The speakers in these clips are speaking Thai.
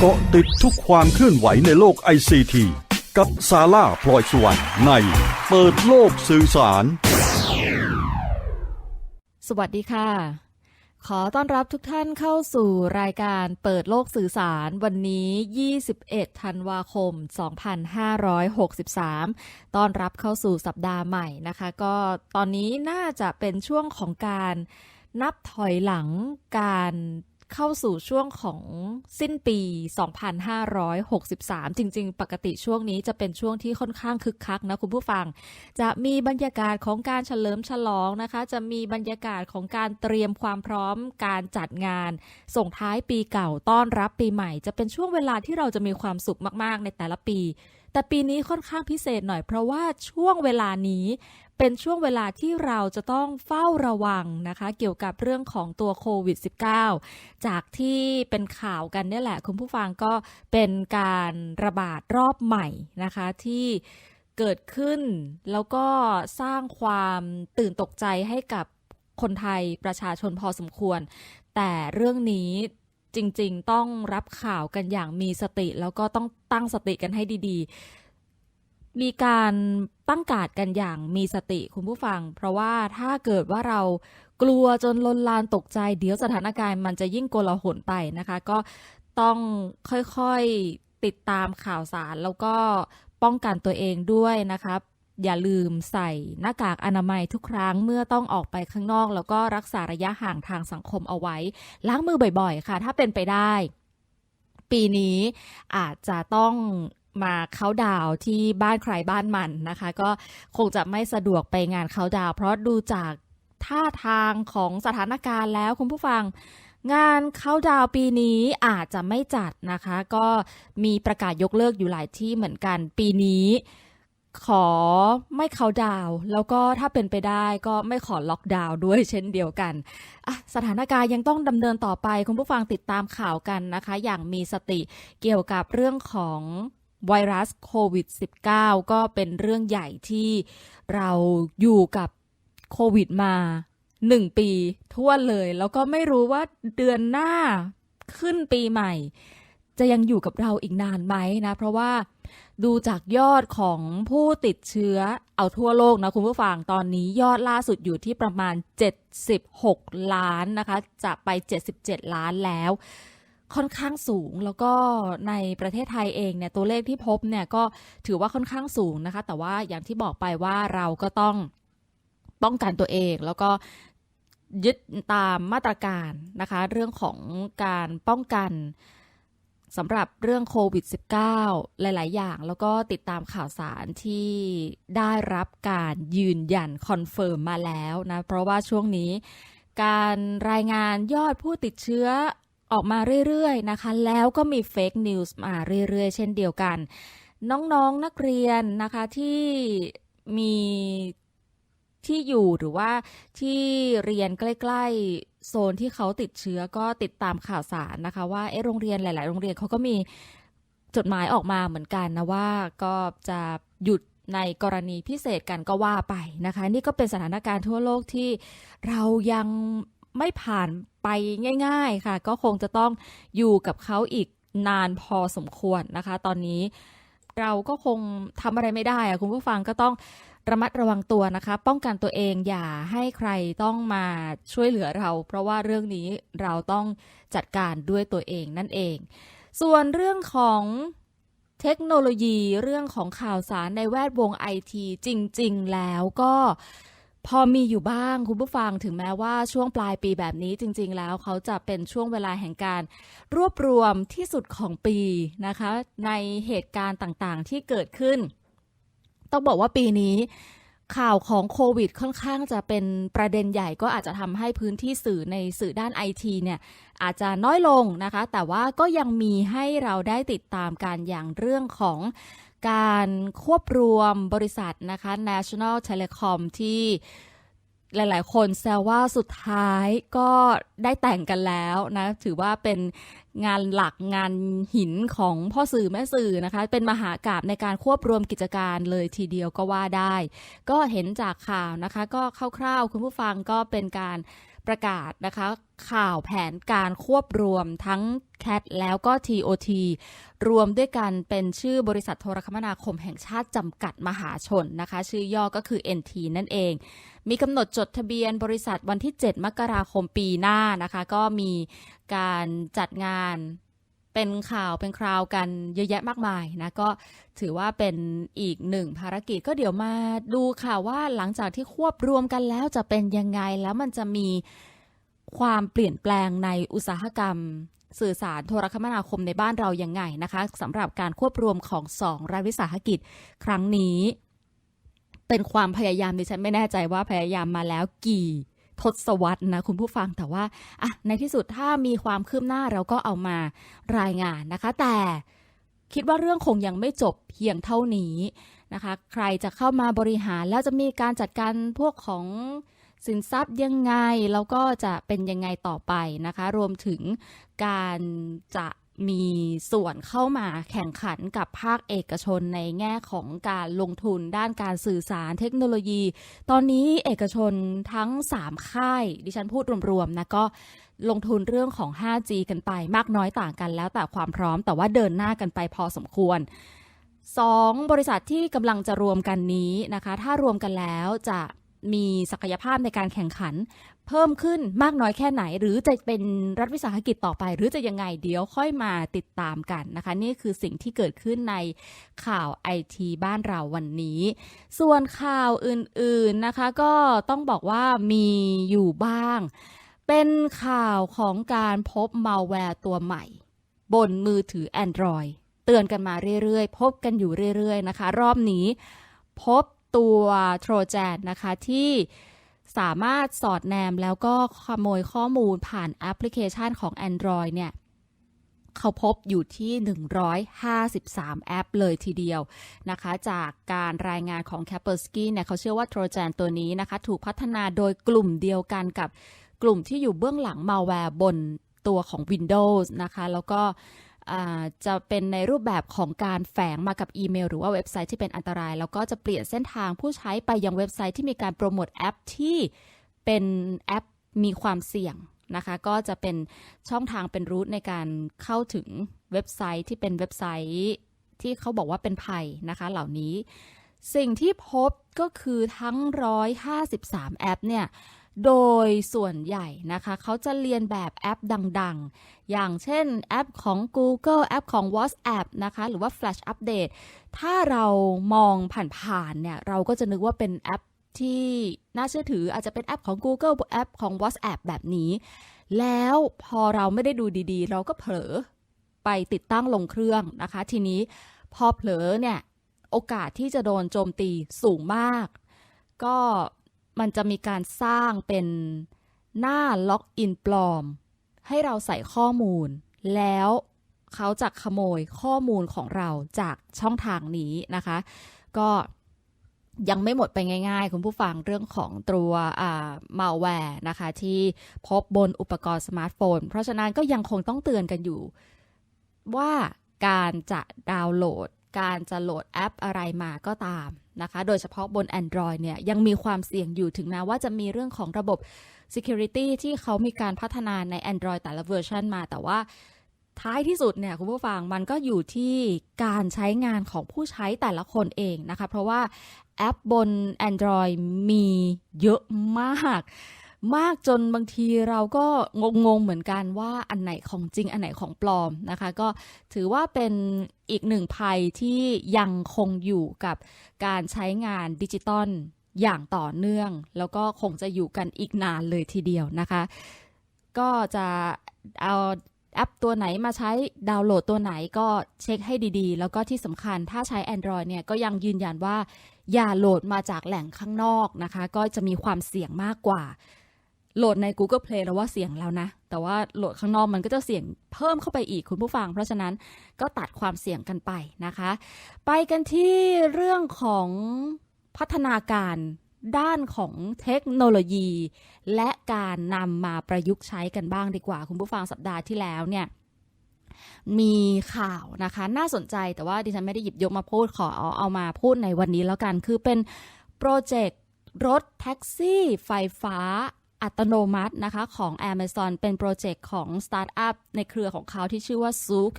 เกาะติดทุกความเคลื่อนไหวในโลกไอซีทีกับซาร่าพลอยสวรรค์ในเปิดโลกสื่อสาร สวัสดีค่ะ ขอต้อนรับทุกท่านเข้าสู่รายการเปิดโลกสื่อสารวันนี้ 21 ธันวาคม 2563 ต้อนรับเข้าสู่สัปดาห์ใหม่นะคะ ก็ตอนนี้น่าจะเป็นช่วงของการนับถอยหลังการ เข้าสู่ช่วงของสิ้นปี 2563 จริง ๆ ปกติช่วงนี้จะเป็นช่วงที่ค่อนข้างคึกคักนะคุณผู้ฟัง จะมีบรรยากาศของการเฉลิมฉลองนะคะ จะมีบรรยากาศของการเตรียมความพร้อม การจัดงาน ส่งท้ายปีเก่าต้อนรับปีใหม่ จะเป็นช่วงเวลาที่เราจะมีความสุขมาก ๆ ในแต่ละปี แต่ปีนี้ค่อนข้างพิเศษหน่อยเพราะว่าช่วงเวลานี้ เป็นช่วงเวลาที่เราจะต้องเฝ้าระวังนะคะ เกี่ยวกับเรื่องของตัวโควิด -19 จากที่เป็นข่าวกันเนี่ยแหละ คุณผู้ฟังก็เป็นการระบาดรอบใหม่นะคะที่เกิดขึ้น แล้วก็สร้างความตื่นตกใจให้กับคนไทยประชาชนพอสมควร แต่เรื่องนี้จริง ๆ ต้องรับข่าวกันอย่างมีสติ แล้วก็ต้องตั้งสติกันให้ดี ๆ มีการตั้งการ์ดกันอย่างมีสติคุณผู้ฟัง เพราะว่าถ้าเกิดว่าเรากลัวจนลนลานตกใจ เดี๋ยวสถานการณ์มันจะยิ่งโกลาหลไปนะคะ ก็ต้องค่อยๆติดตามข่าวสารแล้วก็ป้องกันตัวเองด้วยนะคะอย่าลืมใส่หน้ากากอนามัยทุกครั้งเมื่อต้องออกไปข้างนอก แล้วก็รักษาระยะห่างทางสังคมเอาไว้ ล้างมือบ่อยๆ ค่ะ ถ้าเป็นไปได้ ปีนี้อาจจะต้อง มาเข้าดาวที่บ้านใครบ้านมันนะคะ ก็คงจะไม่สะดวกไปงานเข้าดาว เพราะดูจากท่าทางของสถานการณ์แล้วคุณผู้ฟังงานเข้าดาวปีนี้อาจจะไม่จัดนะคะ ก็มีประกาศยกเลิกอยู่หลายที่เหมือนกันปีนี้ ขอไม่เขาดาว แล้วก็ถ้าเป็นไปได้ก็ไม่ขอล็อกดาวด้วยเช่นเดียวกันสถานการณ์ยังต้องดำเนินต่อไป คุณผู้ฟังติดตามข่าวกันนะคะ อย่างมีสติเกี่ยวกับเรื่องของ ไวรัสโควิด -19 ก็เป็นเรื่องใหญ่ที่เราอยู่กับโควิดมาหนึ่งปีทั่วเลย แล้วก็ไม่รู้ว่าเดือนหน้าขึ้นปีใหม่ จะยังอยู่กับเราอีกนานไหมนะ เพราะว่าดูจากยอดของผู้ติดเชื้อเอาทั่วโลกนะคุณผู้ฟังตอนนี้ยอดล่าสุดอยู่ที่ประมาณ 76 ล้านนะคะ จะไป 77 ล้านแล้ว ค่อนข้างสูงแล้วก็ในประเทศไทยเองเนี่ยตัวเลขที่พบเนี่ยก็ถือว่าค่อนข้างสูงนะคะ แต่ว่าอย่างที่บอกไปว่าเราก็ต้องป้องกันตัวเองแล้วก็ยึดตามมาตรการนะคะ เรื่องของการป้องกันสำหรับเรื่องโควิด -19 หลาย ๆ อย่าง แล้วก็ติดตามข่าวสารที่ได้รับการยืนยันคอนเฟิร์มมาแล้วนะ เพราะว่าช่วงนี้การรายงานยอดผู้ติดเชื้อ ออกมาเรื่อยๆนะคะ แล้วก็มีเฟกนิวส์มาเรื่อยๆ เช่นเดียวกัน น้องๆนักเรียนนะคะที่มีที่อยู่หรือว่าที่เรียนใกล้ๆโซนที่เขาติดเชื้อก็ติดตามข่าวสารนะคะ ว่าเอโรงเรียนหลาย ๆ โรงเรียนเขาก็มีจดหมายออกมาเหมือนกันนะว่าก็จะหยุดในกรณีพิเศษกันก็ว่าไปนะคะ นี่ก็เป็นสถานการณ์ทั่วโลกที่เรายัง ไม่ผ่านไปง่ายๆค่ะ ก็คงจะต้องอยู่กับเขาอีกนานพอสมควรนะคะ ตอนนี้เราก็คงทำอะไรไม่ได้อะคุณผู้ฟังก็ต้องระมัดระวังตัวนะคะ ป้องกันตัวเองอย่าให้ใครต้องมาช่วยเหลือเรา เพราะว่าเรื่องนี้เราต้องจัดการด้วยตัวเองนั่นเอง ส่วนเรื่องของเทคโนโลยีเรื่องของข่าวสารในแวดวงไอทีจริง ๆ แล้วก็ พอมีอยู่บ้างคุณผู้ฟังถึงแม้ว่าช่วงปลายปีแบบนี้จริง ๆ แล้วเขาจะเป็นช่วงเวลาแห่งการรวบรวมที่สุดของปีนะคะ ในเหตุการณ์ต่างๆ ที่เกิดขึ้น ต้องบอกว่าปีนี้ข่าวของโควิดค่อนข้างจะเป็นประเด็นใหญ่ก็อาจจะทำให้พื้นที่สื่อในสื่อด้านไอทีเนี่ยอาจจะน้อยลงนะคะ แต่ว่าก็ยังมีให้เราได้ติดตามการอย่างเรื่องของ การควบรวมบริษัทนะคะ National Telecom ที่หลาย ๆ คนแซวว่าสุดท้ายก็ได้แต่งกันแล้วนะ ถือว่าเป็นงานหลักงานหินของพ่อสื่อแม่สื่อนะคะ เป็นมหากราบในการควบรวมกิจการเลยทีเดียวก็ว่าได้ ก็เห็นจากข่าวนะคะ ก็คร่าว ๆ คุณผู้ฟังก็เป็นการ ประกาศนะคะ ข่าวแผนการควบรวมทั้ง CAT แล้วก็ TOT รวมด้วยกันเป็นชื่อบริษัทโทรคมนาคมแห่งชาติจำกัดมหาชนนะคะ ชื่อย่อก็คือ NT นั่นเอง มีกำหนดจดทะเบียนบริษัทวันที่ 7 มกราคมปีหน้านะคะ ก็มีการจัดงาน เป็นข่าวเป็นคราวกันเยอะแยะมากมายนะก็ถือว่าเป็นอีกหนึ่งภารกิจก็เดี๋ยวมาดูค่ะว่าหลังจากที่ควบรวมกันแล้วจะเป็นยังไงแล้วมันจะมีความเปลี่ยนแปลงในอุตสาหกรรม สื่อสารโทรคมนาคมในบ้านเรายังไงนะคะสำหรับการควบรวมของสองรัฐวิสาหกิจครั้งนี้ เป็นความพยายามดิฉันไม่แน่ใจว่าพยายามมาแล้วกี่ ทศวรรษนะคุณผู้ฟังแต่ว่าอะในที่สุดถ้ามีความคืบหน้าเราก็เอามารายงานนะคะ แต่คิดว่าเรื่องคงยังไม่จบเพียงเท่านี้นะคะ ใครจะเข้ามาบริหารแล้วจะมีการจัดการพวกของสินทรัพย์ยังไง แล้วก็จะเป็นยังไงต่อไปนะคะ รวมถึงการจะ มีส่วนเข้ามาแข่งขันกับภาคเอกชนในแง่ของการลงทุนด้านการสื่อสารเทคโนโลยี ตอนนี้เอกชนทั้ง 3 ค่าย ดิฉันพูดรวมๆนะก็ลงทุนเรื่องของ 5G กันไปมากน้อยต่างกันแล้วแต่ความพร้อมแต่ว่าเดินหน้ากันไปพอสมควร2บริษัทที่กำลังจะรวมกันนี้นะคะ ถ้ารวมกันแล้วจะ มีศักยภาพในการแข่งขัน เพิ่มขึ้นมากน้อยแค่ไหน หรือจะเป็นรัฐวิสาหกิจต่อไป หรือจะยังไงเดี๋ยวค่อยมาติดตามกันนะคะ นี่คือสิ่งที่เกิดขึ้นในข่าวไอทีบ้านเราวันนี้ ส่วนข่าวอื่นๆนะคะก็ต้องบอกว่ามีอยู่บ้าง เป็นข่าวของการพบมาแวร์ตัวใหม่ บนมือถือ Android เตือนกันมาเรื่อยๆ พบกันอยู่เรื่อยๆนะคะ รอบนี้พบ ตัวโทรแจนนะคะที่สามารถสอดแนมแล้วก็ขโมยข้อมูลผ่านแอปพลิเคชันของ Android เนี่ยเขาพบอยู่ที่ 153 แอปเลยทีเดียวนะคะ จากการรายงานของ k a p e r s k y เนี่ยเขาเชื่อว่าโทรแจนตัวนี้นะคะ ถูกพัฒนาโดยกลุ่มเดียวกันกับกลุ่มที่อยู่เบื้องหลังมาแวร์บนตัวของ Windows นะคะ แล้วก็ จะเป็นในรูปแบบของการแฝงมากับอีเมล หรือว่าเว็บไซต์ที่เป็นอันตราย แล้วก็จะเปลี่ยนเส้นทางผู้ใช้ไปยังเว็บไซต์ที่มีการโปรโมทแอปที่เป็นแอปมีความเสี่ยงนะคะ ก็จะเป็นช่องทางเป็นรูทในการเข้าถึงเว็บไซต์ที่เป็นเว็บไซต์ที่เขาบอกว่าเป็นภัยนะคะเหล่านี้ สิ่งที่พบก็คือทั้ง 153 แอปเนี่ย โดยส่วนใหญ่นะคะ เขาจะเรียนแบบแอปดังๆ อย่างเช่นแอปของ Google แอปของ WhatsApp นะคะ หรือว่า Flash Update ถ้าเรามองผ่านๆเนี่ย เราก็จะนึกว่าเป็นแอปที่น่าเชื่อถืออาจจะเป็นแอปของ Google แอปของ WhatsApp แบบนี้ แล้วพอเราไม่ได้ดูดีๆ เราก็เผลอไปติดตั้งลงเครื่องนะคะ ทีนี้พอเผลอเนี่ย โอกาสที่จะโดนโจมตีสูงมาก ก็ มันจะมีการสร้างเป็นหน้าล็อกอินปลอม ให้เราใส่ข้อมูล แล้วเขาจะขโมยข้อมูลของเราจากช่องทางนี้นะคะ ก็ยังไม่หมดไปง่ายๆ คุณผู้ฟังเรื่องของตัวมาแวร์นะคะ ที่พบบนอุปกรณ์สมาร์ทโฟน เพราะฉะนั้นก็ยังคงต้องเตือนกันอยู่ ว่าการจะดาวน์โหลด การจะโหลดแอปอะไรมาก็ตามนะคะ โดยเฉพาะบน Android เนี่ยยังมีความเสี่ยงอยู่ถึงแม้ว่าจะมีเรื่องของระบบ Security ที่เขามีการพัฒนาใน Android แต่ละเวอร์ชันมา แต่ว่าท้ายที่สุดเนี่ยคุณผู้ฟังมันก็อยู่ที่การใช้งานของผู้ใช้แต่ละคนเองนะคะ เพราะว่าแอปบน Android มีเยอะมาก มากจนบางทีเราก็งงๆเหมือนกันว่าอันไหนของจริงอันไหนของปลอมนะคะ ก็ถือว่าเป็นอีกหนึ่งภัยที่ยังคงอยู่กับการใช้งานดิจิตอลอย่างต่อเนื่อง แล้วก็คงจะอยู่กันอีกนานเลยทีเดียวนะคะ ก็จะเอาแอปตัวไหนมาใช้ดาวน์โหลดตัวไหนก็เช็คให้ดีๆ แล้วก็ที่สำคัญถ้าใช้ Android เนี่ยก็ยังยืนยันว่าอย่าโหลดมาจากแหล่งข้างนอกนะคะ ก็จะมีความเสี่ยงมากกว่า โหลดใน Google Play แล้วว่าเสียงแล้วนะ แต่ว่าโหลดข้างนอกมันก็จะเสียงเพิ่มเข้าไปอีกคุณผู้ฟัง เพราะฉะนั้นก็ตัดความเสี่ยงกันไปนะคะ ไปกันที่เรื่องของพัฒนาการด้านของเทคโนโลยี และการนำมาประยุกต์ใช้กันบ้างดีกว่า คุณผู้ฟังสัปดาห์ที่แล้วเนี่ยมีข่าวนะคะ น่าสนใจแต่ว่าดิฉันไม่ได้หยิบยกมาพูดขอเอาเอามาพูดในวันนี้แล้วกัน คือเป็นโปรเจกต์รถแท็กซี่ไฟฟ้า อัตโนมัตินะคะของ Amazon เป็นโปรเจกต์ของสตาร์ทอัพในเครือของเขาที่ชื่อว่า Zook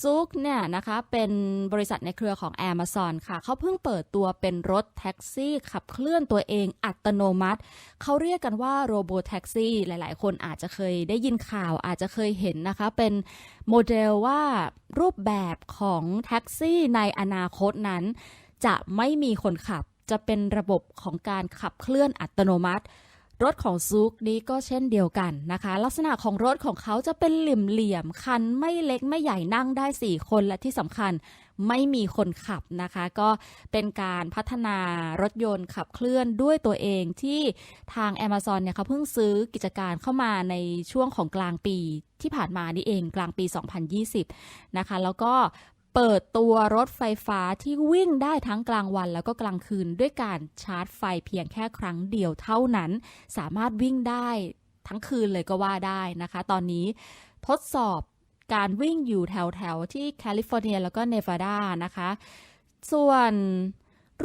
Zook เนี่ยนะคะเป็นบริษัทในเครือของ Amazon ค่ะ เขาเพิ่งเปิดตัวเป็นรถแท็กซี่ขับเคลื่อนตัวเองอัตโนมัติ เขาเรียกกันว่าโรบแท็กซี่หลายๆ คนอาจจะเคยได้ยินข่าวอาจจะเคยเห็นนะคะ เป็นโมเดลว่ารูปแบบของแท็กซี่ในอนาคตนั้น จะไม่มีคนขับจะเป็นระบบของการขับเคลื่อนอัตโนมัติ รถของซูกนี้ก็เช่นเดียวกันนะคะ ลักษณะของรถของเขาจะเป็นเหลี่ยมๆคันไม่เล็กไม่ใหญ่นั่งได้ 4 คนและที่สำคัญไม่มีคนขับนะคะ ก็เป็นการพัฒนารถยนต์ขับเคลื่อนด้วยตัวเองที่ทาง Amazon เนี่ยเขาเพิ่งซื้อกิจการเข้ามาในช่วงของกลางปีที่ผ่านมานี่เองกลางปี 2020 นะคะ แล้วก็ เปิดตัวรถไฟฟ้าที่วิ่งได้ทั้งกลางวันแล้วก็กลางคืนด้วยการชาร์จไฟเพียงแค่ครั้งเดียวเท่านั้น สามารถวิ่งได้ทั้งคืนเลยก็ว่าได้นะคะ ตอนนี้ทดสอบการวิ่งอยู่แถวแถวๆที่แคลิฟอร์เนียแล้วก็เนวาดานะคะ ส่วน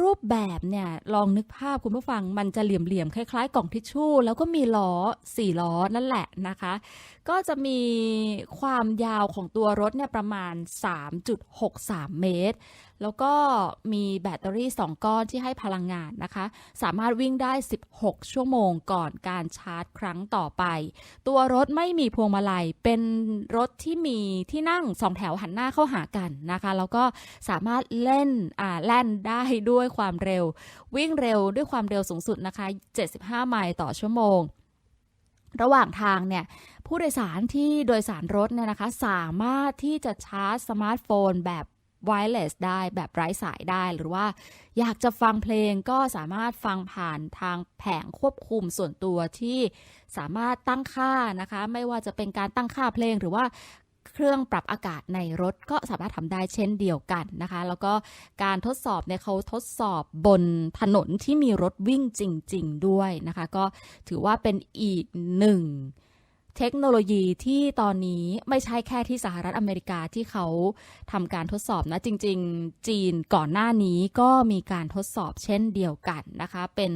รูปแบบเนี่ยลองนึกภาพคุณผู้ฟังมันจะเหลี่ยมๆ คล้ายๆ กล่องทิชชู่ แล้วก็มีล้อสี่ล้อนั่นแหละนะคะ ก็จะมีความยาวของตัวรถเนี่ยประมาณ 3.63 เมตร แล้วก็มีแบตเตอรี่ 2 ก้อนที่ให้พลังงานนะคะ สามารถวิ่งได้ 16 ชั่วโมงก่อนการชาร์จครั้งต่อไป ตัวรถไม่มีพวงมาลัย เป็นรถที่มีที่นั่งสองแถวหันหน้าเข้าหากันนะคะ แล้วก็สามารถเล่นอ่าแล่นได้ด้วยความเร็ว วิ่งเร็วด้วยความเร็วสูงสุดนะคะ 75 ไมล์ต่อชั่วโมง ระหว่างทางเนี่ย ผู้โดยสารที่โดยสารรถเนี่ยนะคะ สามารถที่จะชาร์จสมาร์ทโฟนแบบไวเลสได้แบบไร้สายได้หรือว่า อยากจะฟังเพลงก็สามารถฟังผ่านทางแผงควบคุมส่วนตัวที่สามารถตั้งค่านะคะ ไม่ว่าจะเป็นการตั้งค่าเพลงหรือว่าเครื่องปรับอากาศในรถก็สามารถทำได้เช่นเดียวกันนะคะ แล้วก็การทดสอบเนี่ยเขาทดสอบบนถนนที่มีรถวิ่งจริง ๆ ด้วยนะคะ ก็ถือว่าเป็นอีกหนึ่ง เทคโนโลยีที่ตอนนี้ไม่ใช่แค่ที่สหรัฐอเมริกาที่เขาทำการทดสอบนะจริง ๆ จีนก่อนหน้านี้ก็มีการทดสอบเช่นเดียวกันนะคะ เป็น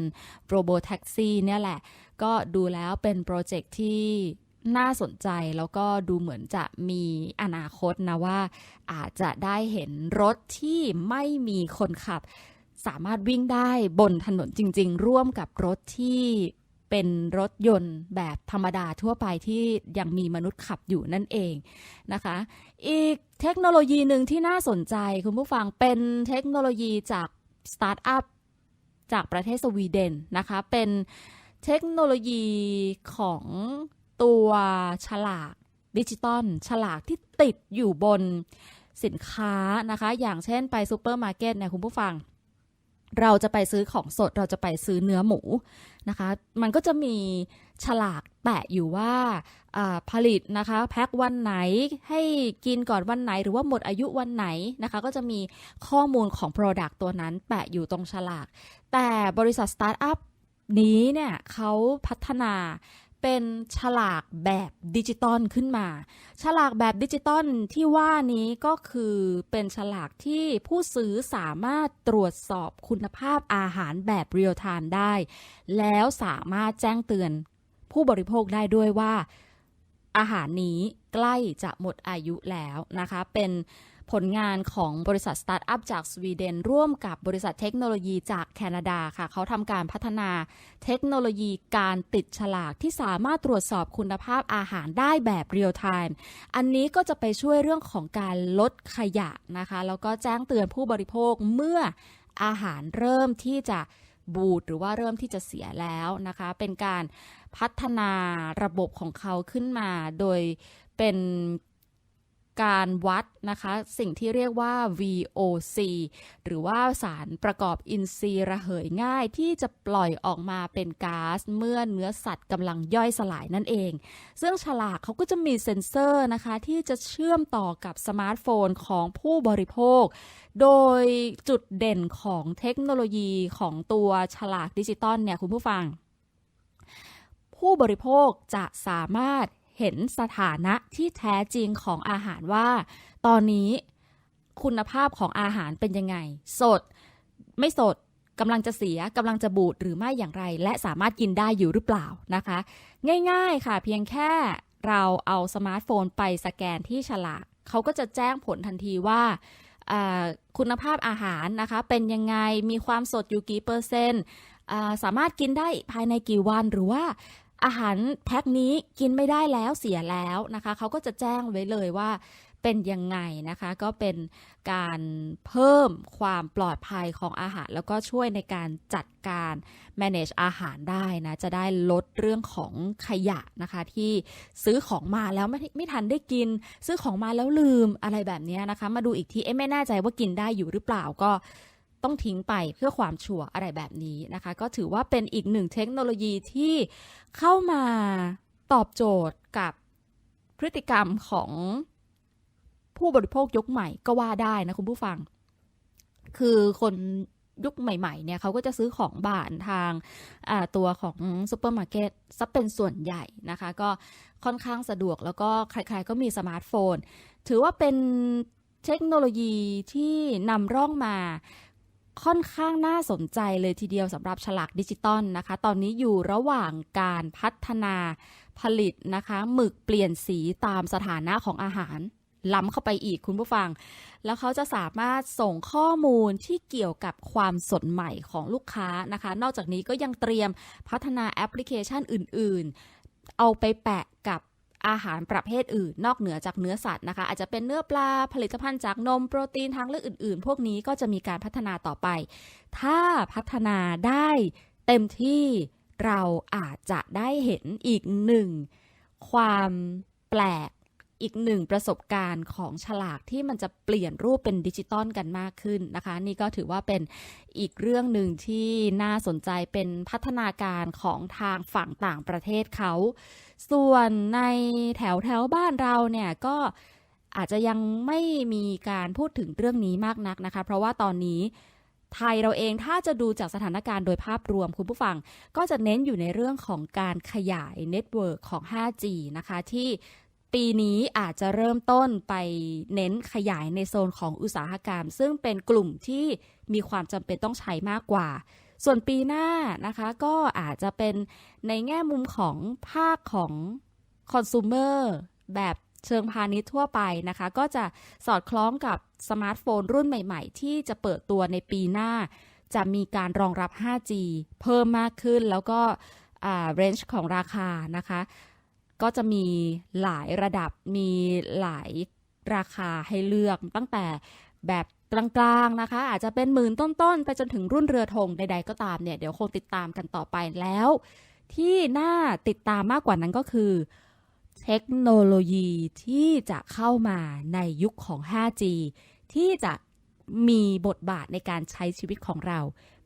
โรโบแท็กซี่เนี่ยแหละ ก็ดูแล้วเป็นโปรเจกต์ที่น่าสนใจแล้วก็ดูเหมือนจะมีอนาคตนะว่า อาจจะได้เห็นรถที่ไม่มีคนขับ สามารถวิ่งได้บนถนนจริง ๆ ร่วมกับรถที่ เป็นรถยนต์แบบธรรมดาทั่วไปที่ยังมีมนุษย์ขับอยู่นั่นเองนะคะ อีกเทคโนโลยีหนึ่งที่น่าสนใจคุณผู้ฟังเป็นเทคโนโลยีจากสตาร์ทอัพจากประเทศสวีเดนนะคะ เป็นเทคโนโลยีของตัวฉลากดิจิตอลฉลากที่ติดอยู่บนสินค้านะคะ อย่างเช่นไปซูเปอร์มาร์เก็ตเนี่ยคุณผู้ฟัง เราจะไปซื้อของสดเราจะไปซื้อเนื้อหมูนะคะ มันก็จะมีฉลากแปะอยู่ว่าผลิตนะคะแพ็ควันไหนให้กินก่อนวันไหน หรือว่าหมดอายุวันไหนนะคะ ก็จะมีข้อมูลของ Product ตัวนั้นแปะอยู่ตรงฉลาก แต่บริษัทสตาร์ทอัพนี้เนี่ยเขาพัฒนา เป็นฉลากแบบดิจิตอลขึ้นมา ฉลากแบบดิจิตอลที่ว่านี้ก็คือเป็นฉลากที่ผู้ซื้อสามารถตรวจสอบคุณภาพอาหารแบบเรียลไทม์ได้ แล้วสามารถแจ้งเตือนผู้บริโภคได้ด้วยว่า อาหารนี้ใกล้จะหมดอายุแล้วนะคะ เป็น ผลงานของบริษัทสตาร์ทอัพจากสวีเดน ร่วมกับบริษัทเทคโนโลยีจากแคนาดาค่ะ เขาทำการพัฒนาเทคโนโลยีการติดฉลากที่สามารถตรวจสอบคุณภาพอาหารได้แบบเรียลไทม์อันนี้ก็จะไปช่วยเรื่องของการลดขยะนะคะ แล้วก็แจ้งเตือนผู้บริโภคเมื่ออาหารเริ่มที่จะบูดหรือว่าเริ่มที่จะเสียแล้วนะคะ เป็นการพัฒนาระบบของเขาขึ้นมาโดยเป็น การวัดนะคะ สิ่งที่เรียกว่า VOC หรือว่าสารประกอบอินทรีย์ระเหยง่ายที่จะปล่อยออกมาเป็นก๊าซเมื่อเนื้อสัตว์กำลังย่อยสลายนั่นเอง ซึ่งฉลากเขาก็จะมีเซ็นเซอร์นะคะ ที่จะเชื่อมต่อกับสมาร์ทโฟนของผู้บริโภค โดยจุดเด่นของเทคโนโลยีของตัวฉลากดิจิตอลเนี่ยคุณผู้ฟัง ผู้บริโภคจะสามารถ เห็นสถานะที่แท้จริงของอาหารว่า ตอนนี้คุณภาพของอาหารเป็นยังไง สด ไม่สดกำลังจะเสียกำลังจะบูดหรือไม่อย่างไร และสามารถกินได้อยู่หรือเปล่านะคะ ง่ายๆค่ะ เพียงแค่เราเอาสมาร์ทโฟนไปสแกนที่ฉลากเขาก็จะแจ้งผลทันทีว่าคุณภาพอาหารนะคะ เป็นยังไงมีความสดอยู่กี่เปอร์เซ็นต์สามารถกินได้ภายในกี่วันหรือว่า อาหารแพ็คนี้กินไม่ได้แล้วเสียแล้วนะคะเขาก็จะแจ้งไว้เลยว่าเป็นยังไงนะคะ ก็เป็นการเพิ่มความปลอดภัยของอาหาร แล้วก็ช่วยในการจัดการ manage อาหารได้นะจะได้ลดเรื่องของขยะนะคะ ที่ซื้อของมาแล้วไม่ไม่ทันได้กิน ซื้อของมาแล้วลืมอะไรแบบนี้นะคะ มาดูอีกทีเอ๊ะไม่แน่ใจว่ากินได้อยู่หรือเปล่าก็ ต้องทิ้งไปเพื่อความชัวร์อะไรแบบนี้นะคะ ก็ถือว่าเป็นอีกหนึ่งเทคโนโลยีที่เข้ามาตอบโจทย์กับพฤติกรรมของผู้บริโภคยุคใหม่ก็ว่าได้นะคุณผู้ฟัง คือคนยุคใหม่ๆเนี่ยเขาก็จะซื้อของบ้านทางตัวของซูเปอร์มาร์เก็ตซะเป็นส่วนใหญ่นะคะ ก็ค่อนข้างสะดวกแล้วก็ใครๆก็มีสมาร์ทโฟน ถือว่าเป็นเทคโนโลยีที่นำร่องมา ค่อนข้างน่าสนใจเลยทีเดียวสำหรับฉลากดิจิตอลนะคะ ตอนนี้อยู่ระหว่างการพัฒนาผลิตนะคะหมึกเปลี่ยนสีตามสถานะของอาหาร ล้ำเข้าไปอีกคุณผู้ฟัง แล้วเขาจะสามารถส่งข้อมูลที่เกี่ยวกับความสดใหม่ของลูกค้านะคะ นอกจากนี้ก็ยังเตรียมพัฒนาแอปพลิเคชันอื่น ๆ เอาไปแปะกับ อาหารประเภทอื่น นอกเหนือจากเนื้อสัตว์นะคะ อาจจะเป็นเนื้อปลาผลิตภัณฑ์จากนมโปรตีนทางเลือกอื่น ๆ พวกนี้ก็จะมีการพัฒนาต่อไป ถ้าพัฒนาได้เต็มที่เราอาจจะได้เห็นอีกหนึ่งความแปลกอีกหนึ่งประสบการณ์ของฉลากที่มันจะเปลี่ยนรูปเป็นดิจิตอลกันมากขึ้นนะคะ นี่ก็ถือว่าเป็นอีกเรื่องหนึ่งที่น่าสนใจเป็นพัฒนาการของทางฝั่งต่างประเทศเขา ส่วนในแถวแถวบ้านเราเนี่ยก็อาจจะยังไม่มีการพูดถึงเรื่องนี้มากนักนะคะ เพราะว่าตอนนี้ไทยเราเองถ้าจะดูจากสถานการณ์โดยภาพรวมคุณผู้ฟัง ก็จะเน้นอยู่ในเรื่องของการขยายเน็ตเวิร์กของ 5G นะคะที่ปีนี้อาจจะเริ่มต้นไปเน้นขยายในโซนของอุตสาหกรรม ซึ่งเป็นกลุ่มที่มีความจำเป็นต้องใช้มากกว่า ส่วนปีหน้านะคะก็อาจจะเป็นในแง่มุมของภาคของคอน sumer แบบเชิงพาณิชย์ทั่วไปนะคะ ก็จะสอดคล้องกับสมาร์ทโฟนรุ่นใหม่ๆ ที่จะเปิดตัวในปีหน้า จะมีการรองรับ 5G เพิ่มมากขึ้นแล้วก็อ่า range ของราคานะคะ ก็จะมีหลายระดับมีหลายราคาให้เลือกตั้งแต่แบบ กลางๆนะคะ อาจจะเป็นหมื่นต้นๆ ไปจนถึงรุ่นเรือธงใดๆก็ตามเนี่ย เดี๋ยวคงติดตามกันต่อไปแล้ว ที่น่าติดตามมากกว่านั้นก็คือ เทคโนโลยีที่จะเข้ามาในยุคของ 5G ที่จะมีบทบาทในการใช้ชีวิตของเรา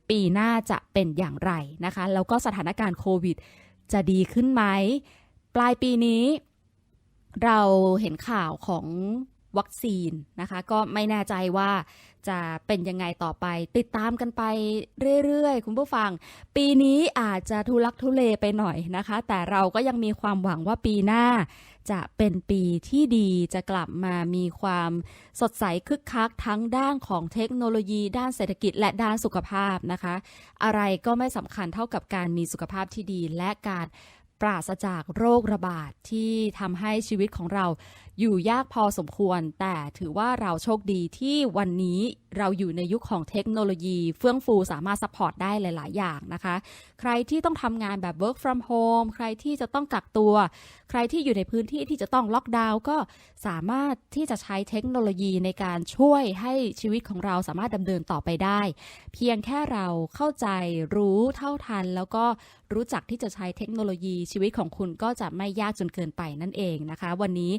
ปีหน้าจะเป็นอย่างไรนะคะ แล้วก็สถานการณ์โควิด จะดีขึ้นไหม ปลายปีนี้ เราเห็นข่าวของ วัคซีนนะคะ ก็ไม่แน่ใจว่าจะเป็นยังไงต่อไป ติดตามกันไปเรื่อยๆ คุณผู้ฟัง ปีนี้อาจจะทุลักทุเลไปหน่อยนะคะ แต่เราก็ยังมีความหวังว่าปีหน้า จะเป็นปีที่ดีจะกลับมามีความสดใสคึกคักทั้งด้านของเทคโนโลยี ด้านเศรษฐกิจและด้านสุขภาพนะคะ อะไรก็ไม่สำคัญเท่ากับการมีสุขภาพที่ดีและการ ปราศจากโรคระบาดที่ทำให้ชีวิตของเราอยู่ยากพอสมควร แต่ถือว่าเราโชคดีที่วันนี้เราอยู่ในยุคของเทคโนโลยีเฟื่องฟูสามารถซัพพอร์ตได้หลาย ๆ อย่างนะคะ ใครที่ต้องทำงานแบบ work from home ใครที่จะต้องกักตัว ใครที่อยู่ในพื้นที่ที่จะต้องล็อกดาวน์ก็สามารถที่จะใช้เทคโนโลยีในการช่วยให้ชีวิตของเราสามารถดำเนินต่อไปได้ เพียงแค่เราเข้าใจรู้เท่าทัน แล้วก็รู้จักที่จะใช้เทคโนโลยีชีวิตของคุณก็จะไม่ยากจนเกินไปนั่นเองนะคะ วันนี้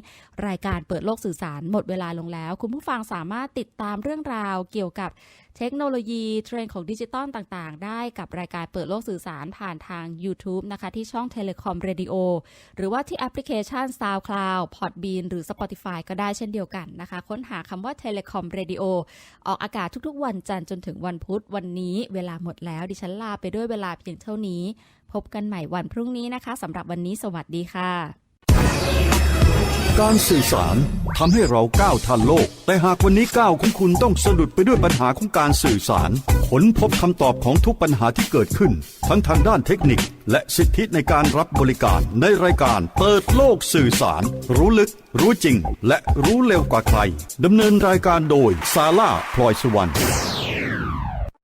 รายการเปิดโลกสื่อสารหมดเวลาลงแล้ว คุณผู้ฟังสามารถติดตามเรื่องราวเกี่ยวกับเทคโนโลยีเทรนด์ของดิจิตอลต่างๆ ได้กับรายการเปิดโลกสื่อสารผ่านทาง YouTube นะคะที่ช่อง Telecom Radio หรือว่าที่แอปพลิเคชัน SoundCloud Podbean หรือ Spotify ก็ได้เช่นเดียวกันนะคะ ค้นหาคำว่า Telecom Radio ออกอากาศทุกๆ วันจันทร์จนถึงวันพุธวันนี้เวลาหมดแล้วดิฉันลาไปด้วยเวลาเพียงเท่านี้ พบกันใหม่วันพรุ่งนี้นะคะสำหรับวันนี้สวัสดีค่ะ การสื่อสารทำให้เราก้าวทันโลก แต่หากวันนี้ก้าวของคุณต้องสะดุดไปด้วยปัญหาของการสื่อสารค้นพบคำตอบของทุกปัญหาที่เกิดขึ้น ทั้งทางด้านเทคนิค และสิทธิในการรับบริการในรายการเปิดโลกสื่อสาร รู้ลึก รู้จริง และรู้เร็วกว่าใครดำเนินรายการโดยซาร่าพลอยสุวรรณ